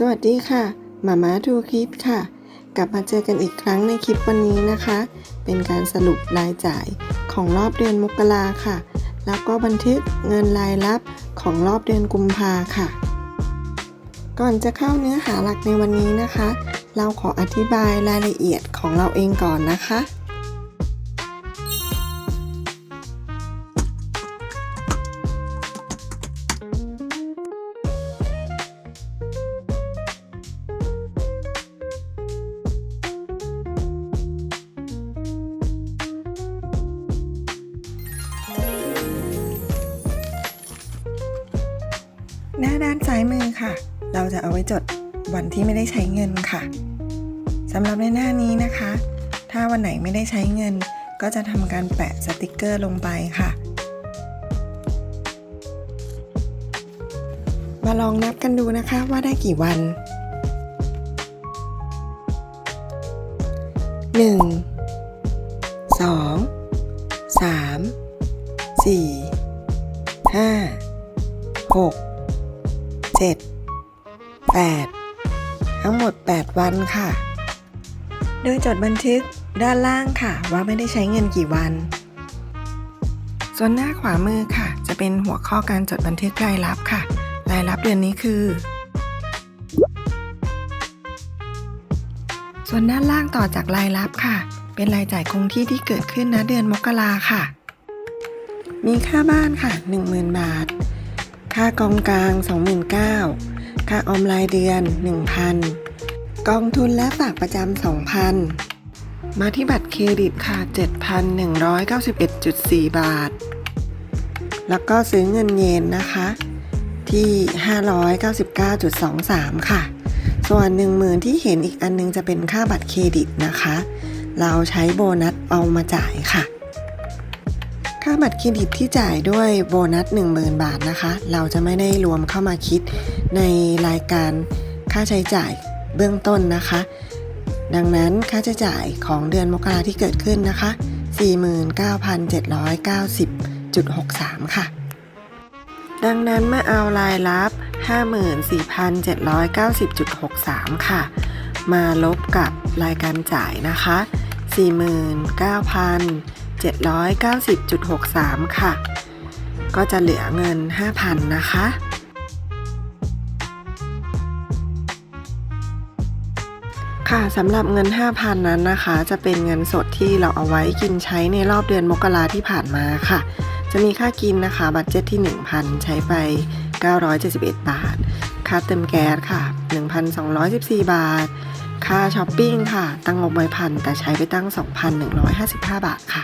สวัสดีค่ะหมาม่าทูคลิปค่ะ กลับมาเจอกันอีกครั้งในคลิปวันนี้นะคะ เป็นการสรุปรายจ่ายของรอบเดือนมกราค่ะ แล้วก็บันทึกเงินรายรับของรอบเดือนกุมภาค่ะ ก่อนจะเข้าเนื้อหาหลักในวันนี้นะคะ เราขออธิบายรายละเอียดของเราเองก่อนนะคะ หน้าด้านซ้ายมือค่ะ เราจะเอาไว้จดวันที่ไม่ได้ใช้เงินค่ะสำหรับในหน้านี้นะคะ ถ้าวันไหนไม่ได้ใช้เงิน ก็จะทำการแปะสติกเกอร์ลงไปค่ะ มาลองนับกันดูนะคะว่าได้กี่วัน 1 2 3 4 5 6 7 8 ทั้งหมด 8 วันค่ะ โดยจดบันทึกด้านล่างค่ะว่าไม่ได้ใช้เงินกี่วัน ส่วนหน้าขวามือค่ะ จะเป็นหัวข้อการจดบันทึกรายรับค่ะ รายรับเดือนนี้คือ ส่วนด้านล่างต่อจากรายรับค่ะ เป็นรายจ่ายคงที่ที่เกิดขึ้นณเดือนมกราค่ะ มีค่าบ้านค่ะ 10,000 บาท ค่ากองกลาง 29,000 ค่าออมรายเดือน 1,000 กองทุนและฝากประจำ 2,000 มาที่บัตรเครดิตค่ะ 7,191.4 บาท แล้วก็ซื้อเงินเยนนะคะ ที่ 599.23 ค่ะ ส่วน10,000ที่เห็นอีกอันนึงจะเป็นค่าบัตรเครดิตนะคะ เราใช้โบนัสเอามาจ่ายค่ะ ค่าบัตรเครดิตที่จ่ายด้วยโบนัส 10,000 บาทนะคะ เราจะไม่ได้รวมเข้ามาคิดในรายการค่าใช้จ่ายเบื้องต้นนะคะ ดังนั้นค่าใช้จ่ายของเดือนมกราที่เกิดขึ้นนะคะ 49,790.63 ค่ะ ดังนั้นเมื่อเอารายรับ 54,790.63 ค่ะ มาลบกับรายการจ่ายนะคะ 790.63 ค่ะ ก็จะเหลือเงิน 5,000 นะคะ ค่ะสำหรับเงิน 5,000 นั้นนะคะ จะเป็นเงินสดที่เราเอาไว้กินใช้ในรอบเดือนมกราที่ผ่านมาค่ะ จะมีค่ากินนะคะ บัตเจ็ตที่ 1,000 ใช้ไป 971 บาท ค่าเติมแก๊สค่ะ 1,214 บาทค่าช้อปปิ้งค่ะ ตั้งงบไว้พันแต่ใช้ไปตั้ง 2,155 บาทค่ะ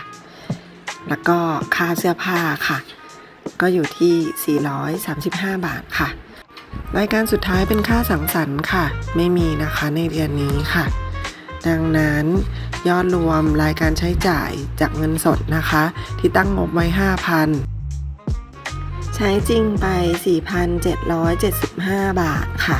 แล้วก็ค่าเสื้อผ้าค่ะ ก็อยู่ที่ 435 บาทค่ะ รายการสุดท้ายเป็นค่าสังสรรค์ค่ะ ไม่มีนะคะในเดือนนี้ค่ะ ดังนั้นยอดรวมรายการใช้จ่ายจากเงินสดนะคะ ที่ตั้งงบไว้ 5,000 ใช้จริงไป 4,775 บาทค่ะ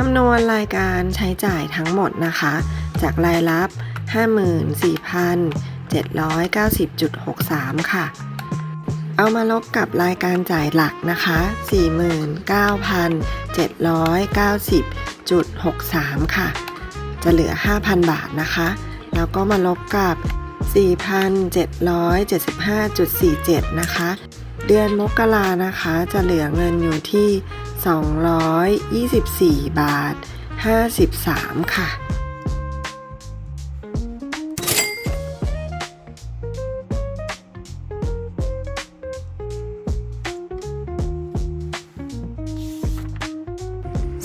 คำนวณรายการใช้จ่ายทั้งหมดนะคะ จากรายรับ 54,790.63 ค่ะ เอามาลบกับรายการจ่ายหลักนะคะ 49,790.63 ค่ะ จะเหลือ 5,000 บาทนะคะ แล้วก็มาลบกับ 4,775.47 นะคะ เดือนมกรานะคะ จะเหลือเงินอยู่ที่ 224 บาท 53 ค่ะ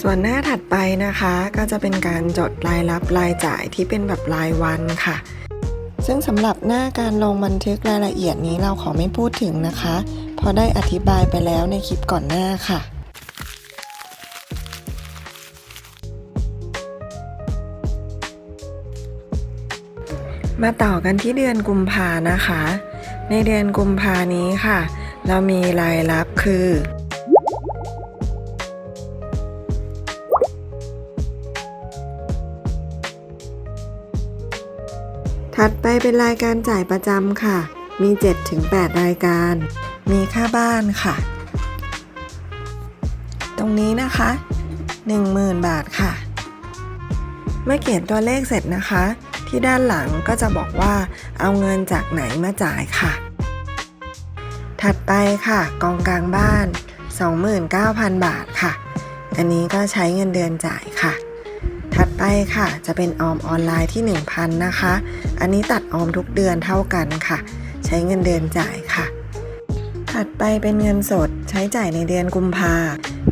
ส่วนหน้าถัดไปนะคะก็จะเป็นการจดรายรับรายจ่ายที่เป็นแบบรายวันค่ะ ซึ่งสำหรับหน้าการลงบันทึกรายละเอียดนี้เราขอไม่พูดถึงนะคะเพราะได้อธิบายไปแล้วในคลิปก่อนหน้าค่ะ มาต่อกันที่เดือนกุมภานะคะ ในเดือนกุมภานี้ค่ะ เรามีรายรับคือ ถัดไปเป็นรายการจ่ายประจำค่ะ มี 7-8 รายการ มีค่าบ้านค่ะ ตรงนี้นะคะ 10,000 บาทค่ะ เมื่อเขียนตัวเลขเสร็จนะคะ ที่ด้านหลังก็จะบอกว่า เอาเงินจากไหนมาจ่ายค่ะ ถัดไปค่ะ กองกลางบ้าน 29,000 บาทค่ะ อันนี้ก็ใช้เงินเดือนจ่ายค่ะ ถัดไปค่ะ จะเป็นออมออนไลน์ที่ 1,000 นะคะ อันนี้ตัดออมทุกเดือนเท่ากันค่ะ ใช้เงินเดือนจ่ายค่ะ ถัดไปเป็นเงินสดใช้จ่ายในเดือนกุมภา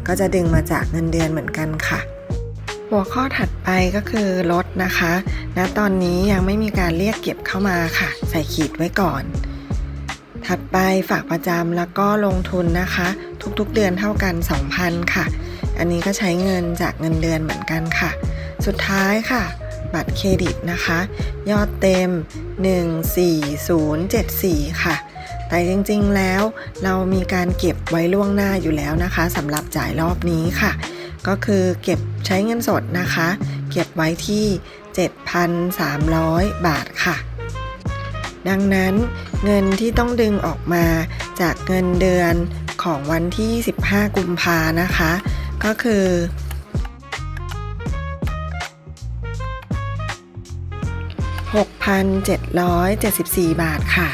ก็จะดึงมาจากเงินเดือนเหมือนกันค่ะ หัวข้อถัดไปก็คือลดนะคะณตอนนี้ยังไม่มีการเรียกเก็บเข้ามาค่ะ ใส่ขีดไว้ก่อน ถัดไปฝากประจำแล้วก็ลงทุนนะคะ ทุกๆเดือนเท่ากัน 2,000 ค่ะ อันนี้ก็ใช้เงินจากเงินเดือนเหมือนกันค่ะ สุดท้ายค่ะ บัตรเครดิตนะคะ ยอดเต็ม 14074 ค่ะแต่จริงๆ แล้วเรามีการเก็บไว้ล่วงหน้าอยู่แล้วนะคะสำหรับจ่ายรอบนี้ค่ะ ก็คือเก็บใช้เงินสดนะคะ เก็บไว้ที่ 7,300 บาทค่ะ ดังนั้นเงินที่ต้องดึงออกมาจากเงินเดือนของวันที่ 15 กุมภานะคะ ก็คือ 6,774 บาทค่ะ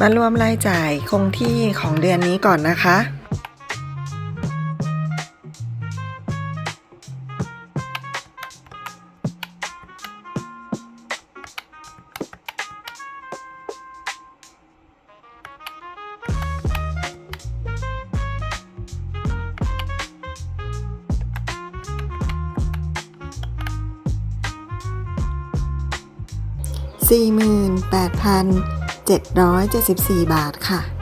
มารวมรายจ่ายคงที่ของเดือนนี้ก่อนนะคะ 774 บาทค่ะ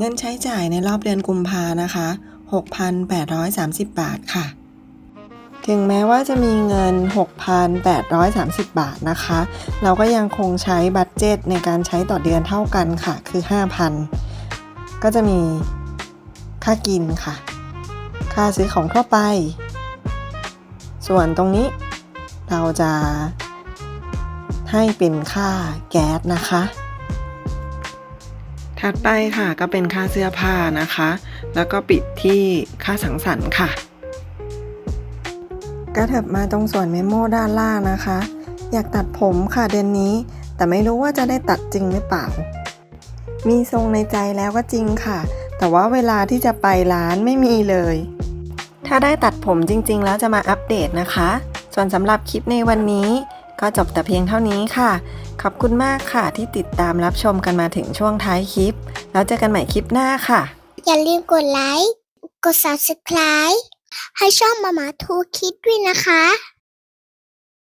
เงินใช้จ่ายในรอบเดือนกุมภานะคะ 6,830 บาทค่ะ ถึงแม้ว่าจะมีเงิน 6,830 บาทนะคะ เราก็ยังคงใช้บัตเจตในการใช้ต่อเดือนเท่ากันค่ะ คือ 5,000 ก็จะมีค่ากินค่ะ ค่าซื้อของทั่วไป ส่วนตรงนี้เราจะให้เป็นค่าแก๊สนะคะ ถัดไปค่ะก็เป็นค่าเสื้อผ้านะคะ แล้วก็ปิดที่ค่าสังสรรค์ค่ะกระเถิบมาตรงส่วนเมโมด้านล่างนะคะ อยากตัดผมค่ะเดือนนี้ แต่ไม่รู้ว่าจะได้ตัดจริงหรือเปล่า มีทรงในใจแล้วก็จริงค่ะ แต่ว่าเวลาที่จะไปร้านไม่มีเลย ถ้าได้ตัดผมจริง ๆ แล้วจะมาอัปเดตนะคะ ส่วนสำหรับคลิปในวันนี้ ก็จบแต่เพียงเท่านี้ค่ะ ขอบคุณมากค่ะที่ติดตามรับชมกันมาถึงช่วงท้ายคลิป แล้วเจอกันใหม่คลิปหน้าค่ะ อย่าลืมกดไลค์ กด subscribe ให้ช่องมามาทูคิดด้วยนะคะ